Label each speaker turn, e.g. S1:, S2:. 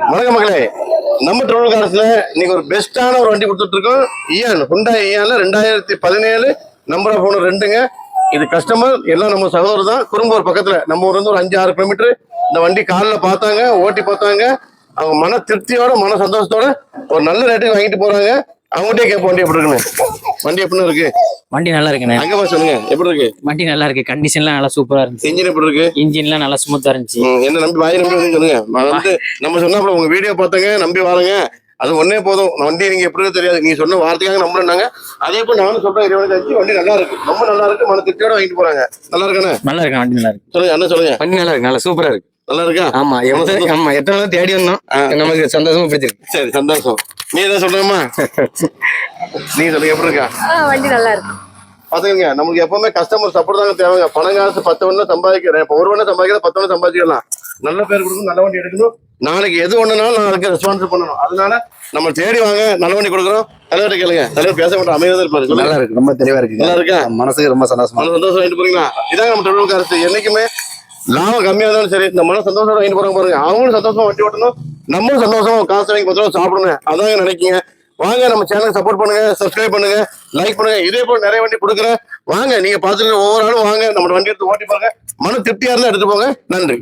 S1: வணக்கம் மக்களே. நம்ம ட்ரோல் காலத்துல இன்னைக்கு ஒரு பெஸ்டான ஒரு வண்டி கொடுத்துட்டு இருக்கோம் இயான் ஹுண்டா இயான்ல ரெண்டாயிரத்தி பதினேழு நம்பர் ஆஃப் ஓனர் ரெண்டுங்க. இது கஸ்டமர் எல்லாம் நம்ம சகோதரர் தான். குறும்பூர் பக்கத்துல நம்ம ஊர்ல இருந்து ஒரு அஞ்சு ஆறு கிலோமீட்டர் இந்த வண்டி காலில் பார்த்தாங்க ஓட்டி பார்த்தாங்க. அவங்க மன திருப்தியோட மன சந்தோஷத்தோட ஒரு நல்ல ரேட்டுக்கு வாங்கிட்டு போறாங்க. அவங்ககிட்டே கேட்போம் வண்டி எப்படி இருக்குன்னு. வண்டி எப்படின்னு இருக்கு.
S2: வண்டி நல்லா இருக்குண்ணே
S1: அங்க போய் சொல்லுங்க எப்படி இருக்கு?
S2: வண்டி நல்லா இருக்கு கண்டிஷன்லாம் நல்லா சூப்பரா இருந்துச்சு.
S1: இன்ஜின் எப்படி இருக்கு?
S2: இன்ஜின்லாம் நல்லா ஸ்மூத்தா இருந்துச்சு.
S1: என்ன நம்பி வாய் நம்பி வந்து சொல்லுங்க. வந்து நம்ம சொன்னாப்புல உங்க வீடியோ பார்த்தாங்க நம்பி வாருங்க. அது ஒண்ணே போதும். வண்டி நீங்க எப்படி தெரியாது. நீங்க சொன்ன வார்த்தைக்காக நம்புறாங்க அதே போல நானும் சொல்றேன் இறைவனுக்கு வச்சு வண்டி நல்லா இருக்கு. ரொம்ப நல்லா இருக்கு. மன திருப்தியோட வாங்கிட்டு போறாங்க. நல்லா இருக்கானே?
S2: நல்லா இருக்கு வண்டி நல்லா இருக்கு.
S1: சொல்லுங்க அண்ணன் சொல்லுங்க.
S3: வண்டி நல்லா இருக்கு நல்லா சூப்பரா இருக்கு.
S1: நல்லா இருக்கா?
S3: ஆமா எவ்வளவு ஆமா எத்தனை தேடி வந்தோம். நமக்கு சந்தோஷமா பிடிச்சிருக்கு
S1: சரி சந்தோஷம். நீ ஏதாவது சொல்றேம்மா நீ சொல்லுங்க எப்படி இருக்கா?
S4: ஆ வண்டி நல்லா இருக்கு.
S1: பாத்துக்கங்க நமக்கு எப்பவுமே கஸ்டமர் சப்போர்ட் தாங்க தேவைங்க. பணம் காசு பத்து ஒண்ணு சம்பாதிக்கிறேன். இப்போ ஒரு ஒண்ணு சம்பாதிக்கிறத பத்து ஒண்ணு சம்பாதிக்கலாம் நல்ல பேர் கொடுக்கணும் நல்ல வண்டி எடுக்கணும். நாளைக்கு எது ஒண்ணுனாலும் நான் அதுக்கு ரெஸ்பான்ஸ் பண்ணணும். அதனால நம்ம தேடி வாங்க நல்ல வண்டி கொடுக்குறோம். தலைவர்கிட்ட கேளுங்க. தலைவர் பேச மாட்டோம் அமைதியா இருப்பாரு.
S3: நல்லா இருக்கு ரொம்ப தெளிவா இருக்கு.
S1: நல்லா இருக்கா?
S3: மனசுக்கு ரொம்ப சந்தோஷமா
S1: சந்தோஷம் வாங்கிட்டு போறீங்களா? இதாங்க நம்ம தொழில் அரசு. என்னைக்குமே லாபம் கம்மியா இருந்தாலும் சரி இந்த மன சந்தோஷம் வாங்கிட்டு போறாங்க பாருங்க. அவங்களும் சந்தோஷமா வண்டி ஓட்டணும். நம்மளும் சந்தோஷமா காசு வாங்கி பத்து ரூபா சாப்பிடணும். அதாங்க நினைக்கீங்க. வாங்க நம்ம சேனலுக்கு சப்போர்ட் பண்ணுங்க சப்ஸ்கிரைப் பண்ணுங்க லைக் பண்ணுங்க. இதே போல நிறைய வண்டி கொடுக்குறேன். வாங்க நீங்க பாத்துட்டு ஒவ்வொரு ஆளும் வாங்க. நம்ம வண்டி எடுத்து ஓட்டி பாருங்க. மன திருப்தியா இருந்தா எடுத்து போங்க. நன்றி.